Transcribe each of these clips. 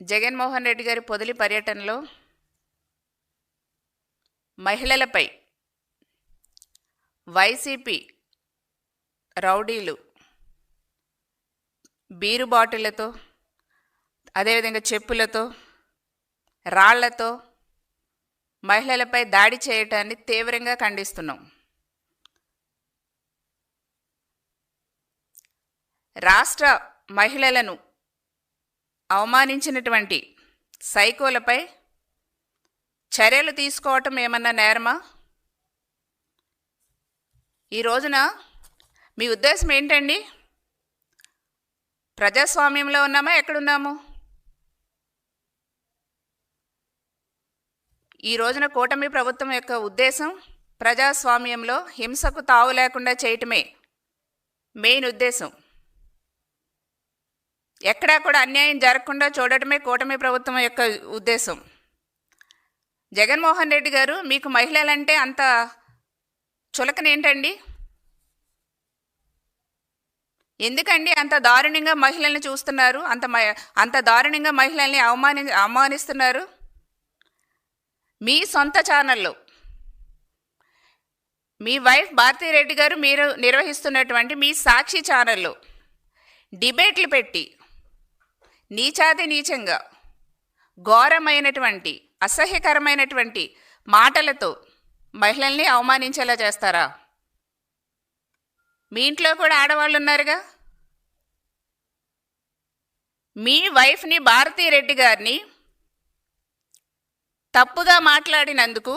జగన్మోహన్ రెడ్డి గారి పొదిలి పర్యటనలో మహిళలపై వైసీపీ రౌడీలు బీరు బాటిళ్ళతో అదేవిధంగా చెప్పులతో రాళ్ళతో మహిళలపై దాడి చేయటాన్ని తీవ్రంగా ఖండిస్తున్నాం. రాష్ట్ర మహిళలను అవమానించినటువంటి సైకోలపై చర్యలు తీసుకోవటం ఏమన్నా నేరమా? ఈ రోజున మీ ఉద్దేశం ఏంటండి? ప్రజాస్వామ్యంలో ఉన్నామా? ఎక్కడున్నాము? ఈ రోజున కూటమి ప్రభుత్వం యొక్క ఉద్దేశం ప్రజాస్వామ్యంలో హింసకు తావు లేకుండా చేయటమే. మెయిన్ ఉద్దేశం. ఎక్కడా కూడా అన్యాయం జరగకుండా చూడటమే కూటమి ప్రభుత్వం యొక్క ఉద్దేశం. జగన్మోహన్ రెడ్డి గారు మీకు మహిళలంటే అంత చులకనేంటండి? ఎందుకండి అంత దారుణంగా మహిళల్ని చూస్తున్నారు? అంత మ- అంత దారుణంగా మహిళల్ని అవమాని అవమానిస్తున్నారు? మీ సొంత ఛానల్లో. మీ వైఫ్ భారతీరెడ్డి గారు మీరు నిర్వహిస్తున్నటువంటి మీ సాక్షి ఛానల్లో డిబేట్లు పెట్టి నీచాతి నీచంగా ఘోరమైనటువంటి అసహ్యకరమైనటువంటి మాటలతో మహిళల్ని అవమానించేలా చేస్తారా? మీ ఇంట్లో కూడా ఆడవాళ్ళు ఉన్నారుగా మీ వైఫ్ని భారతీరెడ్డి గారిని తప్పుగా మాట్లాడినందుకు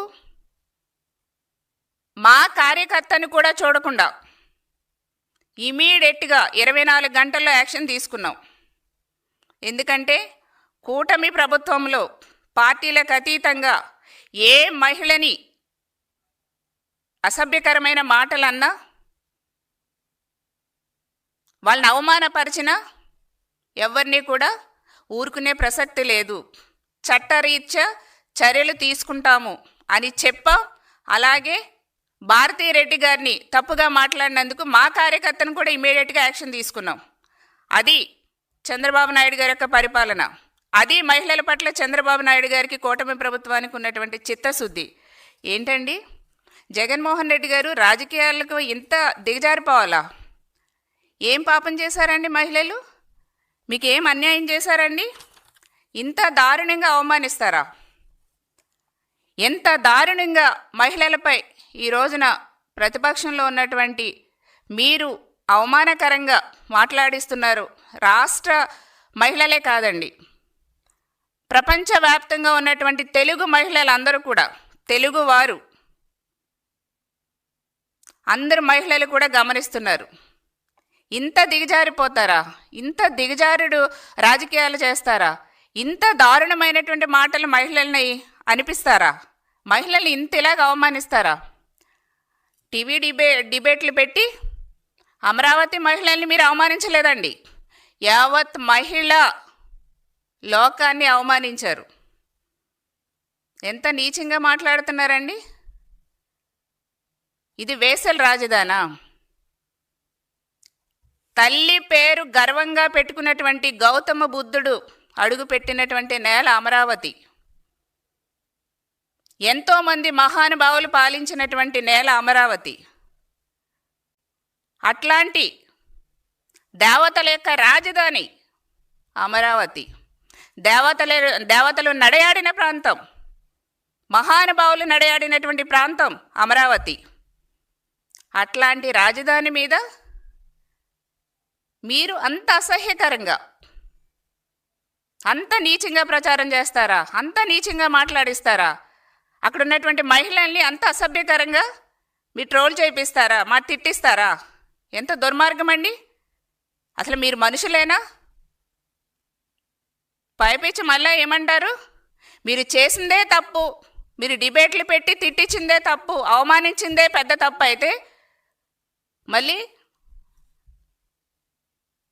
మా కార్యకర్తను కూడా చూడకుండా ఇమీడియట్గా ఇరవై నాలుగు గంటల్లో యాక్షన్ తీసుకున్నాం. ఎందుకంటే కూటమి ప్రభుత్వంలో పార్టీలకు అతీతంగా ఏ మహిళని అసభ్యకరమైన మాటలన్నా వాళ్ళని అవమానపరిచినా ఎవరిని కూడా ఊరుకునే ప్రసక్తి లేదు. చట్టరీత్యా చర్యలు తీసుకుంటాము అని చెప్పాం. అలాగే భారతీరెడ్డి గారిని తప్పుగా మాట్లాడినందుకు మా కార్యకర్తను కూడా ఇమీడియట్గా యాక్షన్ తీసుకున్నాం. అది చంద్రబాబు నాయుడు గారి యొక్క పరిపాలన. అది మహిళల పట్ల చంద్రబాబు నాయుడు గారికి కూటమి ప్రభుత్వానికి ఉన్నటువంటి చిత్తశుద్ధి. ఏంటండి? జగన్మోహన్ రెడ్డి గారు రాజకీయాలకు ఇంత దిగజారిపోవాలా? ఏం పాపం చేశారండి మహిళలు? మీకు ఏం అన్యాయం చేశారండి? ఇంత దారుణంగా అవమానిస్తారా? ఎంత దారుణంగా మహిళలపై ఈ రోజున ప్రతిపక్షంలో ఉన్నటువంటి మీరు అవమానకరంగా మాట్లాడిస్తున్నారు? రాష్ట్ర మహిళలే కాదండి. ప్రపంచవ్యాప్తంగా ఉన్నటువంటి తెలుగు మహిళలందరూ కూడా తెలుగువారు అందరు మహిళలు కూడా గమనిస్తున్నారు. ఇంత దిగజారిపోతారా? ఇంత దిగజారుడు రాజకీయాలు చేస్తారా? ఇంత దారుణమైనటువంటి మాటలు మహిళల్ని అనిపిస్తారా? మహిళల్ని ఇంత ఇలాగ అవమానిస్తారా? టీవీ డిబే డిబేట్లు పెట్టి అమరావతి మహిళల్ని మీరు అవమానించలేదండి. యావత్ మహిళ లోకాన్ని అవమానించారు. ఎంత నీచంగా మాట్లాడుతున్నారండి? ఇది వేసల్ రాజధానా. తల్లి పేరు గర్వంగా పెట్టుకున్నటువంటి గౌతమ బుద్ధుడు అడుగుపెట్టినటువంటి నేల అమరావతి. ఎంతోమంది మహానుభావులు పాలించినటువంటి నేల అమరావతి. అట్లాంటి దేవతల యొక్క రాజధాని? అమరావతి. దేవతల దేవతలు నడయాడిన ప్రాంతం. మహానుభావులు నడయాడినటువంటి ప్రాంతం అమరావతి. అట్లాంటి రాజధాని మీద మీరు అంత అసహ్యకరంగా అంత నీచంగా ప్రచారం చేస్తారా? అంత నీచంగా మాట్లాడిస్తారా? అక్కడ ఉన్నటువంటి మహిళల్ని అంత అసభ్యకరంగా మీరు ట్రోల్ చేయిస్తారా మా తిట్టిస్తారా? ఎంత దుర్మార్గం అండి అసలు మీరు మనుషులేనా? పైపించి మళ్ళీ ఏమంటారు? మీరు చేసిందే తప్పు. మీరు డిబేట్లు పెట్టి తిట్టించిందే తప్పు. అవమానించిందే పెద్ద తప్పు అయితే మళ్ళీ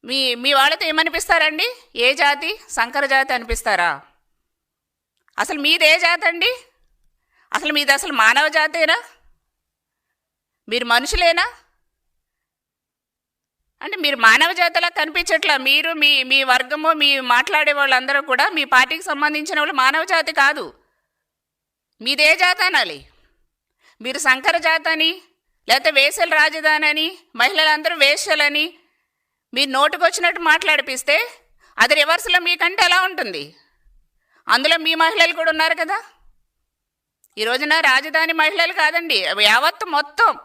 మీ మీ వాళ్ళతో ఏమనిపిస్తారండి? ఏ జాతి? సంకర జాతి అనిపిస్తారా? అసలు మీది ఏ జాతి అండి? అసలు మీది అసలు మానవ జాతేనా? మీరు మనుషులేనా? అంటే మీరు మానవ జాతిలా కనిపించట్లా. మీరు మీ మీ వర్గము మీ మాట్లాడే వాళ్ళందరూ కూడా మీ పార్టీకి సంబంధించిన వాళ్ళు మానవ జాతి కాదు. మీదే జాతనాలి అనాలి. మీరు సంకర జాతి అని లేకపోతే వేసల రాజధాని అని మహిళలందరూ వేశ్యలని మీరు నోటుకొచ్చినట్టు మాట్లాడిపిస్తే అది రివర్స్లో మీకంటే ఎలా ఉంటుంది? అందులో మీ మహిళలు కూడా ఉన్నారు కదా. ఈ రోజున రాజధాని మహిళలు కాదండి యావత్తు మొత్తం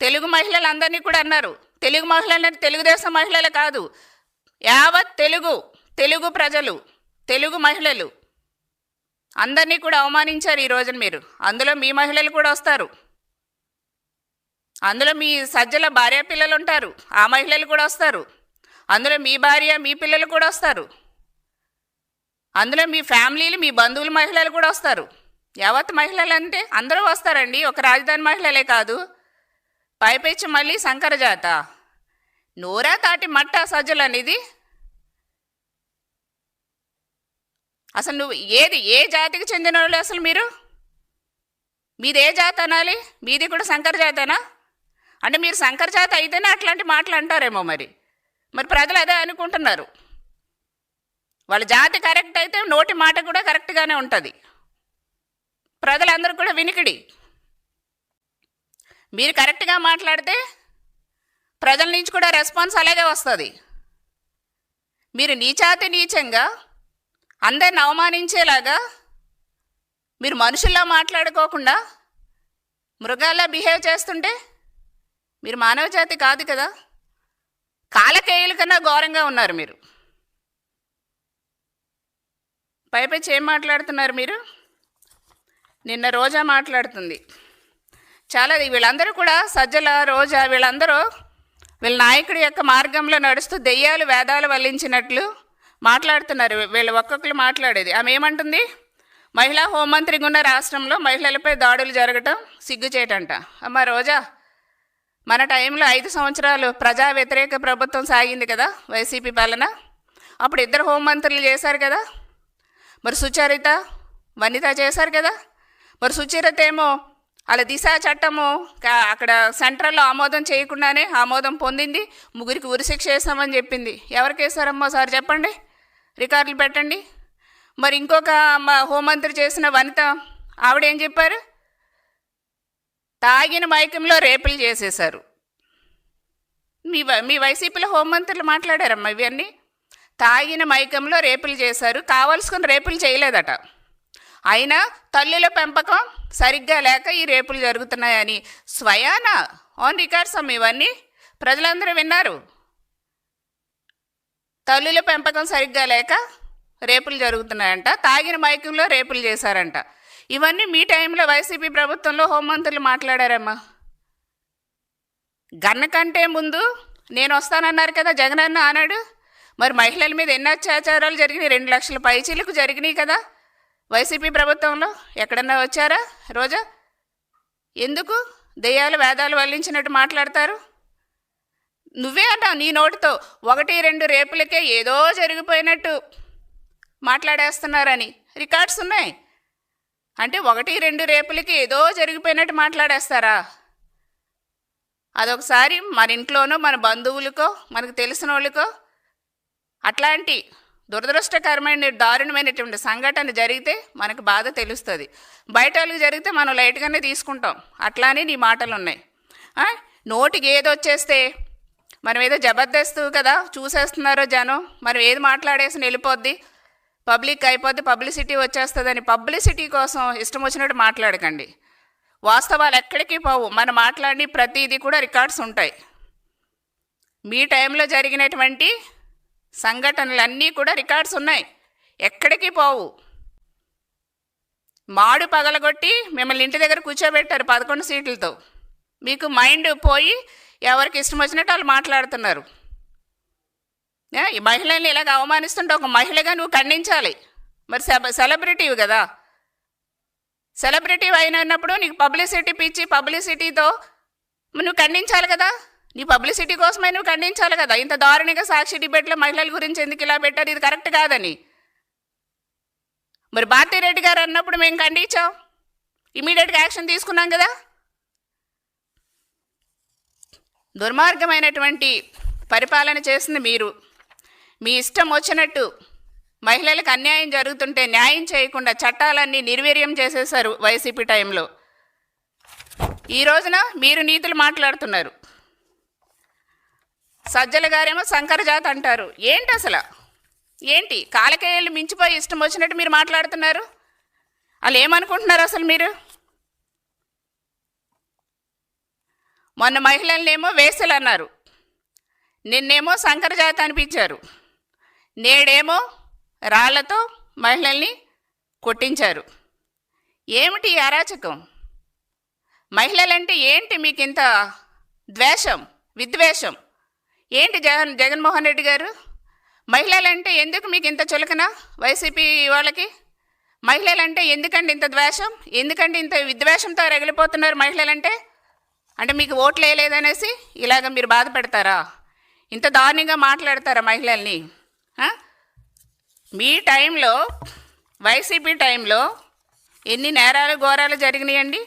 తెలుగు మహిళలందరినీ కూడా అన్నారు. తెలుగు మహిళలు తెలుగుదేశం మహిళలు కాదు. యావత్ తెలుగు తెలుగు ప్రజలు తెలుగు మహిళలు. అందరినీ కూడా అవమానించారు ఈ రోజున మీరు. అందులో మీ మహిళలు కూడా వస్తారు. అందులో మీ సజ్జల భార్య పిల్లలు ఉంటారు. ఆ మహిళలు కూడా వస్తారు. అందులో మీ భార్య మీ పిల్లలు కూడా వస్తారు. అందులో మీ ఫ్యామిలీలు మీ బంధువులు మహిళలు కూడా వస్తారు. యావత్ మహిళలు అంటే అందరూ వస్తారండి. ఒక రాజధాని మహిళలే కాదు. పైపెచ్చి మళ్ళీ శంకరజాత. నోరా తాటి మట్ట సజ్జలు అనేది అసలు నువ్వు ఏది ఏ జాతికి చెందిన వాళ్ళు అసలు మీరు? మీది ఏ జాతి అనాలి? మీది కూడా శంకర జాతేనా? అంటే మీరు శంకర జాతి అయితేనే అట్లాంటి మాటలు అంటారేమో మరి. మరి ప్రజలు అదే అనుకుంటున్నారు. వాళ్ళ జాతి కరెక్ట్ అయితే నోటి మాట కూడా కరెక్ట్గానే ఉంటుంది. ప్రజలందరూ కూడా వినికిడి. మీరు కరెక్ట్గా మాట్లాడితే ప్రజల నుంచి కూడా రెస్పాన్స్ అలాగే వస్తుంది. మీరు నీచాతి నీచంగా అందరిని అవమానించేలాగా మీరు మనుషుల్లా మాట్లాడుకోకుండా మృగాల్లా బిహేవ్ చేస్తుంటే మీరు మానవ జాతి కాదు కదా. కాలకేయుల కన్నా ఘోరంగా ఉన్నారు మీరు. పైపచ్చి ఏం మాట్లాడుతున్నారు మీరు? నిన్న రోజా మాట్లాడుతుంది. చాలా వీళ్ళందరూ కూడా సజ్జల రోజా వీళ్ళందరూ వీళ్ళ నాయకుడి యొక్క మార్గంలో నడుస్తూ దెయ్యాలు వేదాలు వల్లించినట్లు మాట్లాడుతున్నారు. వీళ్ళు ఒక్కొక్కరు మాట్లాడేది. ఆమె ఏమంటుంది? మహిళా హోంమంత్రిగా ఉన్న రాష్ట్రంలో మహిళలపై దాడులు జరగటం సిగ్గుచేటంట అమ్మ రోజా మన టైంలో ఐదు సంవత్సరాలు ప్రజా వ్యతిరేక ప్రభుత్వం సాగింది కదా వైసీపీ పాలన. అప్పుడు ఇద్దరు హోంమంత్రులు చేశారు కదా. మరి సుచరిత వనిత చేశారు కదా. మరి సుచరిత ఏమో అలా దిశ చట్టము అక్కడ సెంట్రల్లో ఆమోదం చేయకుండానే ఆమోదం పొందింది. ముగ్గురికి ఉరిశిక్ష వేస్తామని చెప్పింది. ఎవరికి వేశారమ్మో సార్ చెప్పండి. రికార్డులు పెట్టండి. మరి ఇంకొక మా హోంమంత్రి చేసిన వనిత ఆవిడేం చెప్పారు? తాగిన మైకంలో రేపులు చేసేశారు. మీ మీ వైసీపీలో హోంమంత్రులు మాట్లాడారమ్మా ఇవన్నీ. తాగిన మైకంలో రేపులు చేశారు. కావాల్సుకుని రేపులు చేయలేదట. అయినా తల్లుల పెంపకం సరిగ్గా లేక ఈ రేపులు జరుగుతున్నాయని స్వయాన ఆన్ రికార్డ్స్ అమ్మ ఇవన్నీ ప్రజలందరూ విన్నారు. తల్లుల పెంపకం సరిగ్గా లేక రేపులు జరుగుతున్నాయంట. తాగిన మైకంలో రేపులు చేశారంట. ఇవన్నీ మీ టైంలో వైసీపీ ప్రభుత్వంలో హోంమంత్రులు మాట్లాడారమ్మా. గన్న కంటే ముందు నేను వస్తానన్నారు కదా జగనన్న అన్నాడు. మరి మహిళల మీద ఎన్ని అత్యాచారాలు జరిగినాయి. రెండు లక్షల పైచీలకు జరిగినాయి కదా. వైసీపీ ప్రభుత్వంలో ఎక్కడన్నా వచ్చారా? రోజా? ఎందుకు? దెయ్యాలు వేదాలు వల్లించినట్టు మాట్లాడతారు? నువ్వే అంటావు నీ నోటితో ఒకటి రెండు రేపులకే ఏదో జరిగిపోయినట్టు మాట్లాడేస్తున్నారని. రికార్డ్స్ ఉన్నాయి. అంటే ఒకటి రెండు రేపులకి ఏదో జరిగిపోయినట్టు మాట్లాడేస్తారా? అదొకసారి మన ఇంట్లోనో మన బంధువులకో మనకు తెలిసిన వాళ్ళకో అట్లాంటి దురదృష్టకరమైన దారుణమైనటువంటి సంఘటన జరిగితే మనకు బాధ తెలుస్తుంది. బయట వాళ్ళకి జరిగితే మనం లైట్గానే తీసుకుంటాం. అట్లానే నీ మాటలు ఉన్నాయి నోటికి ఏది వచ్చేస్తే మనం ఏదో జబర్దస్తు కదా చూసేస్తున్నారో జనం మనం ఏది మాట్లాడేసి వెళ్ళిపోద్ది. పబ్లిక్ అయిపోద్ది పబ్లిసిటీ వచ్చేస్తుందని పబ్లిసిటీ కోసం ఇష్టం వచ్చినట్టు మాట్లాడకండి. వాస్తవాలు ఎక్కడికి పోవు. మనం మాట్లాడి ప్రతిదీ కూడా రికార్డ్స్ ఉంటాయి. మీ టైంలో జరిగినటువంటి సంఘటనలన్నీ కూడా రికార్డ్స్ ఉన్నాయి. ఎక్కడికి పోవు. మాడు పగలగొట్టి మిమ్మల్ని ఇంటి దగ్గర కూర్చోబెట్టారు పదకొండు సీట్లతో. మీకు మైండ్ పోయి ఎవరికి ఇష్టం వచ్చినట్టు వాళ్ళు మాట్లాడుతున్నారు. ఈ మహిళల్ని ఇలాగ అవమానిస్తుంటే ఒక మహిళగా నువ్వు ఖండించాలి. మరి సెబ సెలబ్రిటీవి కదా. సెలబ్రిటీ అయినప్పుడు నీకు పబ్లిసిటీ పిచ్చి పబ్లిసిటీతో నువ్వు ఖండించాలి కదా. నీ పబ్లిసిటీ కోసమే నువ్వు ఖండించాలి కదా. ఇంత దారుణంగా సాక్షి డిబేట్లో మహిళల గురించి ఎందుకు ఇలా పెట్టారు? ఇది కరెక్ట్ కాదని. మరి భారతీరెడ్డి గారు అన్నప్పుడు మేము ఖండించాం. ఇమీడియట్గా యాక్షన్ తీసుకున్నాం కదా. దుర్మార్గమైనటువంటి పరిపాలన చేసింది మీరు. మీ ఇష్టం వచ్చినట్టు మహిళలకు అన్యాయం జరుగుతుంటే న్యాయం చేయకుండా చట్టాలన్నీ నిర్వీర్యం చేసేశారు వైసీపీ టైంలో. ఈ రోజున మీరు నీతులు మాట్లాడుతున్నారు. సజ్జల గారేమో శంకరజాత్ అంటారు. ఏంటి అసలు? ఏంటి? కాలకేయాలు మించిపోయి ఇష్టం వచ్చినట్టు మీరు మాట్లాడుతున్నారు? వాళ్ళు ఏమనుకుంటున్నారు అసలు మీరు? మొన్న మహిళలనేమో వేసలు అన్నారు. నిన్నేమో శంకరజాత అనిపించారు. నేడేమో రాళ్ళతో మహిళల్ని కొట్టించారు. ఏమిటి అరాచకం? మహిళలంటే ఏంటి మీకు ఇంత ద్వేషం విద్వేషం? ఏంటి జగన్ జగన్మోహన్ రెడ్డి గారు? మహిళలంటే ఎందుకు మీకు ఇంత చులకన వైసీపీ వాళ్ళకి? మహిళలంటే ఎందుకండి ఇంత ద్వేషం? ఎందుకంటే ఇంత విద్వేషంతో రగిలిపోతున్నారు మహిళలంటే? అంటే మీకు ఓట్లు వేయలేదనేసి ఇలాగ మీరు బాధపెడతారా? ఇంత దారుణంగా మాట్లాడతారా మహిళల్ని? మీ టైంలో వైసీపీ టైంలో ఎన్ని నేరాలు ఘోరాలు జరిగినాయండి?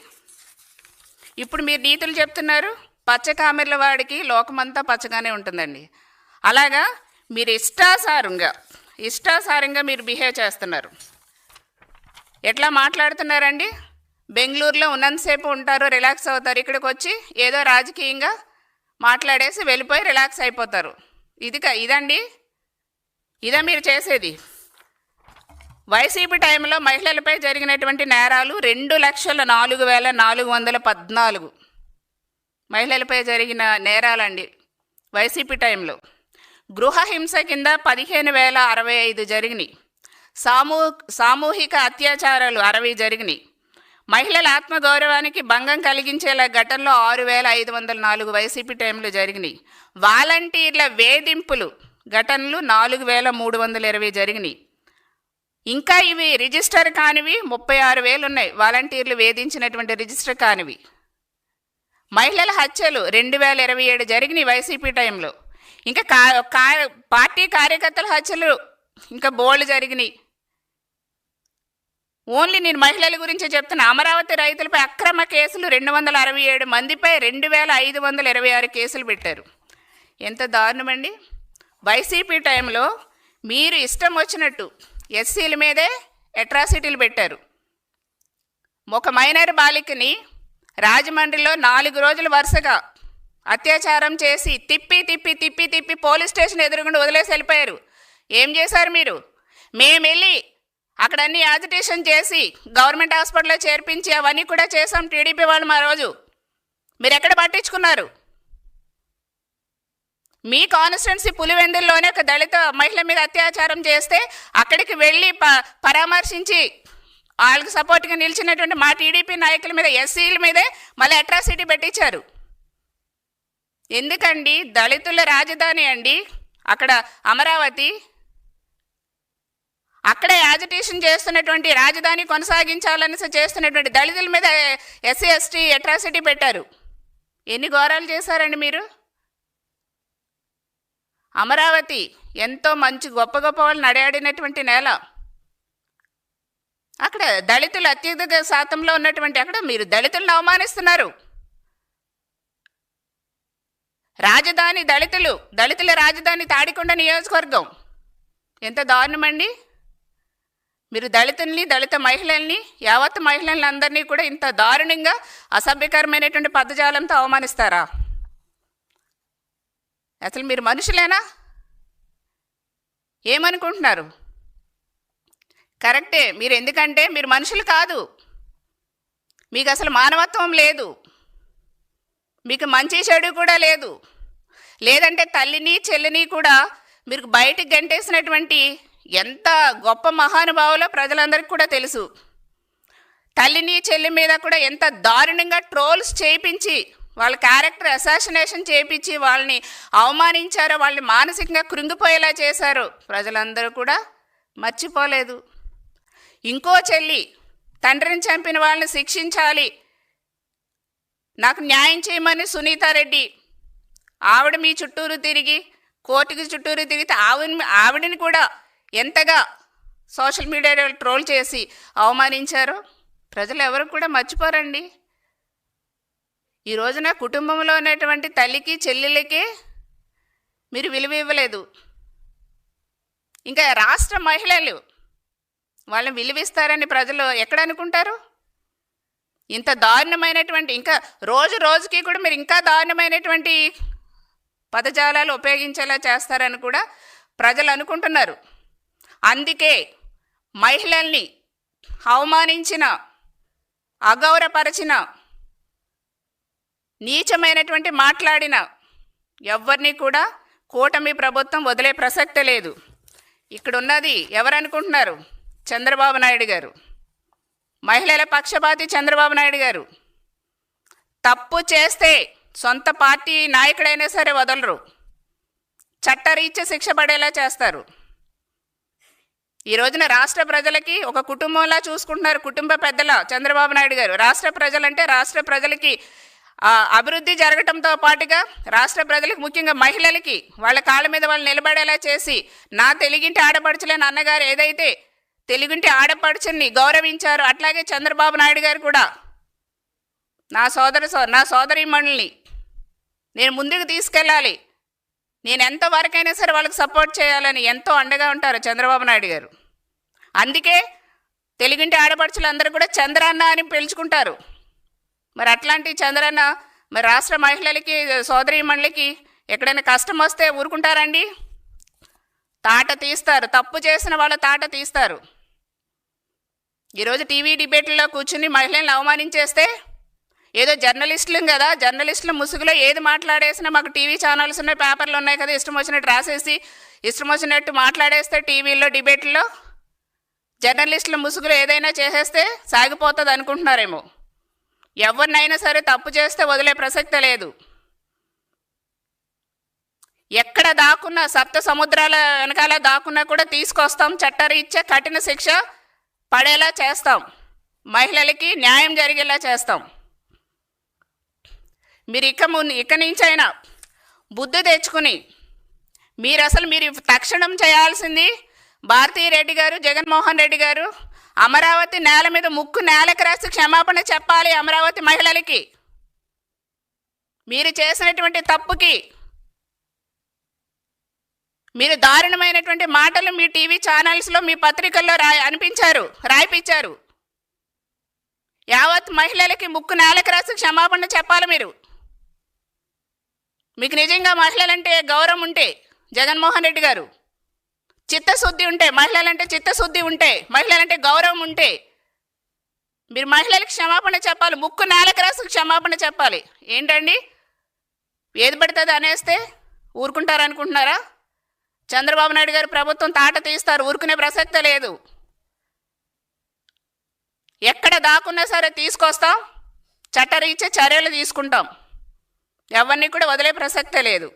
ఇప్పుడు మీరు నీతులు చెప్తున్నారు. పచ్చ కామెర్ల వాడికి లోకమంతా పచ్చగానే ఉంటుందండి. అలాగా మీరు ఇష్టాసారంగా ఇష్టాసారంగా మీరు బిహేవ్ చేస్తున్నారు. ఎట్లా మాట్లాడుతున్నారండి? బెంగళూరులో ఉన్నంతసేపు ఉంటారు రిలాక్స్ అవుతారు ఇక్కడికి వచ్చి ఏదో రాజకీయంగా మాట్లాడేసి వెళ్ళిపోయి రిలాక్స్ అయిపోతారు. ఇది ఇదండి? ఇదా మీరు చేసేది? వైసీపీ టైంలో మహిళలపై జరిగినటువంటి నేరాలు రెండు లక్షల నాలుగు వేల నాలుగు వందల పద్నాలుగు. మహిళలపై జరిగిన నేరాలండి. వైసీపీ టైంలో. గృహ హింస కింద పదిహేను వేల అరవై ఐదు జరిగినాయి. సామూ సామూహిక అత్యాచారాలు అరవై జరిగినాయి. మహిళల ఆత్మగౌరవానికి భంగం కలిగించేలా ఘటనలో ఆరు వేల ఐదు వందల నాలుగు వైసీపీ టైంలో జరిగినాయి. వాలంటీర్ల వేధింపులు ఘటనలు నాలుగు వేల మూడు వందల ఇరవై జరిగినాయి. ఇంకా ఇవి రిజిస్టర్ కానివి ముప్పై ఆరు వేలు ఉన్నాయి. వాలంటీర్లు వేధించినటువంటి రిజిస్టర్ కానివి. మహిళల హత్యలు రెండు వేల ఇరవై ఏడు జరిగినాయి వైసీపీ టైంలో. ఇంకా కా కా పార్టీ కార్యకర్తల హత్యలు ఇంకా బోల్డ్ జరిగినాయి. ఓన్లీ నేను మహిళల గురించి చెప్తున్నా. అమరావతి రైతులపై అక్రమ కేసులు రెండు వందల అరవై ఏడు మందిపై రెండు వేల ఐదు వందల ఇరవై ఆరు కేసులు పెట్టారు. ఎంత దారుణమండి. వైసీపీ టైంలో మీరు ఇష్టం వచ్చినట్టు ఎస్సీల మీదే అట్రాసిటీలు పెట్టారు. ఒక మైనర్ బాలికని రాజమండ్రిలో నాలుగు రోజులు వరుసగా అత్యాచారం చేసి తిప్పి తిప్పి తిప్పి తిప్పి పోలీస్ స్టేషన్ ఎదురుగుండా వదిలేసి వెళ్ళిపోయారు. ఏం చేశారు మీరు? మేము వెళ్ళి అక్కడ అన్ని యాజిటేషన్ చేసి గవర్నమెంట్ హాస్పిటల్లో చేర్పించి అవన్నీ కూడా చేసాం టీడీపీ వాళ్ళు మా రోజు. మీరు ఎక్కడ పట్టించుకున్నారు? మీ కాన్స్టిట్యున్సీ పులివెందుల్లోనే ఒక దళిత మహిళ మీద అత్యాచారం చేస్తే అక్కడికి వెళ్ళి ప పరామర్శించి వాళ్ళకి సపోర్ట్గా నిలిచినటువంటి మా టీడీపీ నాయకుల మీద ఎస్సీల మీదే మళ్ళీ అట్రాసిటీ పెట్టించారు. ఎందుకండి? దళితుల రాజధాని అండి. అక్కడ అమరావతి అక్కడే యాజిటేషన్ చేస్తున్నటువంటి రాజధాని కొనసాగించాలని చేస్తున్నటువంటి దళితుల మీద ఎస్సీ ఎస్టీ అట్రాసిటీ పెట్టారు. ఎన్ని ఘోరాలు చేశారండి మీరు? అమరావతి ఎంతో మంచి గొప్ప గొప్ప వాళ్ళు నడయాడినటువంటి నేల. అక్కడ దళితులు అత్యధిక శాతంలో ఉన్నటువంటి అక్కడ మీరు దళితులను అవమానిస్తున్నారు. రాజధాని దళితులు దళితుల రాజధాని తాడికొండ నియోజకవర్గం. ఎంత దారుణమండి. మీరు దళితుల్ని దళిత మహిళల్ని యావత్ మహిళల్ని అందరినీ కూడా ఇంత దారుణంగా అసభ్యకరమైనటువంటి పదజాలంతో అవమానిస్తారా? అసలు మీరు మనుషులేనా? ఏమనుకుంటున్నారు? కరెక్టే. మీరు ఎందుకంటే మీరు మనుషులు కాదు. మీకు అసలు మానవత్వం లేదు. మీకు మంచి చెడు కూడా లేదు. లేదంటే తల్లిని చెల్లిని కూడా మీరు బయటికి గంటేసినటువంటి ఎంత గొప్ప మహానుభావులో ప్రజలందరికీ కూడా తెలుసు. తల్లిని చెల్లి మీద కూడా ఎంత దారుణంగా ట్రోల్స్ చేయించి వాళ్ళ క్యారెక్టర్ అసాసినేషన్ చేయించి వాళ్ళని అవమానించారో వాళ్ళని మానసికంగా కృంగిపోయేలా చేశారు ప్రజలందరూ కూడా మర్చిపోలేదు. ఇంకో చెల్లి తండ్రిని చంపిన వాళ్ళని శిక్షించాలి. నాకు న్యాయం చేయమని సునీతారెడ్డి ఆవిడ మీ చుట్టూరు తిరిగి కోర్టుకి చుట్టూరు తిరిగితే ఆవిడ ఆవిడని కూడా ఎంతగా సోషల్ మీడియాలో ట్రోల్ చేసి అవమానించారో ప్రజలు ఎవరు కూడా మర్చిపోరండి. ఈ రోజున కుటుంబంలో ఉన్నటువంటి తల్లికి చెల్లెలకి మీరు విలువ ఇవ్వలేదు. ఇంకా రాష్ట్ర మహిళలు వాళ్ళని విలువిస్తారని ప్రజలు ఎక్కడ అనుకుంటారు? ఇంత దారుణమైనటువంటి ఇంకా రోజు రోజుకి కూడా మీరు ఇంకా దారుణమైనటువంటి పదజాలాలు ఉపయోగించేలా చేస్తారని కూడా ప్రజలు అనుకుంటున్నారు. అందుకే మహిళల్ని అవమానించిన అగౌరవపరిచిన నీచమైనటువంటి మాట్లాడిన ఎవరిని కూడా కూటమి ప్రభుత్వం వదిలే ప్రసక్తే లేదు. ఇక్కడ ఉన్నది ఎవరనుకుంటున్నారు? చంద్రబాబు నాయుడు గారు. మహిళల పక్షపాతి చంద్రబాబు నాయుడు గారు. తప్పు చేస్తే సొంత పార్టీ నాయకుడైనా సరే వదలరు. చట్టరీత్యా శిక్ష పడేలా చేస్తారు. ఈ రోజున రాష్ట్ర ప్రజలకి ఒక కుటుంబంలా చూసుకుంటున్నారు కుటుంబ పెద్దల చంద్రబాబు నాయుడు గారు. రాష్ట్ర ప్రజలంటే రాష్ట్ర ప్రజలకి అభివృద్ధి జరగటంతో పాటుగా రాష్ట్ర ప్రజలకు ముఖ్యంగా మహిళలకి వాళ్ళ కాళ్ళ మీద వాళ్ళు నిలబడేలా చేసి నా తెలుగింటి ఆడపడుచులేని అన్నగారు ఏదైతే తెలుగుంటి ఆడపడుచుని గౌరవించారు. అట్లాగే చంద్రబాబు నాయుడు గారు కూడా. నా సోదర సో నా సోదరీమణుల్ని నేను ముందుకు తీసుకెళ్ళాలి. నేను ఎంతవరకైనా సరే వాళ్ళకి సపోర్ట్ చేయాలని ఎంతో అండగా ఉంటారు చంద్రబాబు నాయుడు గారు. అందుకే తెలుగింటి ఆడపడుచులు అందరూ కూడా చంద్రన్న అని పిలుచుకుంటారు. మరి అట్లాంటి చంద్రన్న మరి రాష్ట్ర మహిళలకి సోదరీమణులకి ఎక్కడైనా కష్టం వస్తే ఊరుకుంటారండి? తాట తీస్తారు. తప్పు చేసిన వాళ్ళ తాట తీస్తారు. ఈరోజు టీవీ డిబేట్లో కూర్చుని మహిళలను అవమానించేస్తే ఏదో జర్నలిస్టులు కదా జర్నలిస్టులు ముసుగులో ఏది మాట్లాడేసినా మాకు టీవీ ఛానల్స్ ఉన్నాయి పేపర్లు ఉన్నాయి కదా ఇష్టం వచ్చినట్టు రాసేసి ఇష్టం వచ్చినట్టు మాట్లాడేస్తే టీవీలో డిబేట్లో జర్నలిస్టుల ముసుగులో ఏదైనా చేసేస్తే సాగిపోతుంది అనుకుంటున్నారేమో. ఎవరినైనా సరే తప్పు చేస్తే వదిలే ప్రసక్తే లేదు. ఎక్కడ దాక్కున్నా సప్త సముద్రాల వెనకాల దాక్కున్నా కూడా తీసుకొస్తాం చట్టరీత్యా కఠిన శిక్ష పడేలా చేస్తాం. మహిళలకి న్యాయం జరిగేలా చేస్తాం. మీరు ఇక ముందు ఇక నుంచైనా బుద్ధి తెచ్చుకుని మీరు అసలు మీరు తక్షణం చేయాల్సింది భారతీ రెడ్డి గారు జగన్మోహన్ రెడ్డి గారు అమరావతి నేల మీద ముక్కు నేలకు రాసి క్షమాపణ చెప్పాలి అమరావతి మహిళలకి. మీరు చేసినటువంటి తప్పుకి మీరు దారుణమైనటువంటి మాటలు మీ టీవీ ఛానల్స్లో మీ పత్రికల్లో రా అనిపించారు రాయిపించారు. యావత్ మహిళలకి ముక్కు నేలకు రాసి క్షమాపణ చెప్పాలి మీరు. మీకు నిజంగా మహిళలంటే గౌరవం ఉంటే జగన్మోహన్ రెడ్డి గారు. చిత్తశుద్ధి ఉంటే మహిళలంటే చిత్తశుద్ధి ఉంటే మహిళలంటే గౌరవం ఉంటే మీరు మహిళలకు క్షమాపణ చెప్పాలి ముక్కు నేలకు రాసి క్షమాపణ చెప్పాలి. ఏంటండి? ఏది పడుతుంది అనేస్తే ఊరుకుంటారనుకుంటున్నారా? చంద్రబాబు నాయుడు గారు ప్రభుత్వం తాట తీస్తారు ఊరుకునే ప్రసక్తే లేదు. ఎక్కడ దాకున్నా సరే తీసుకొస్తాం చట్టరీత్యా చర్యలు తీసుకుంటాం. ఎవరిని కూడా వదిలే ప్రసక్తే లేదు.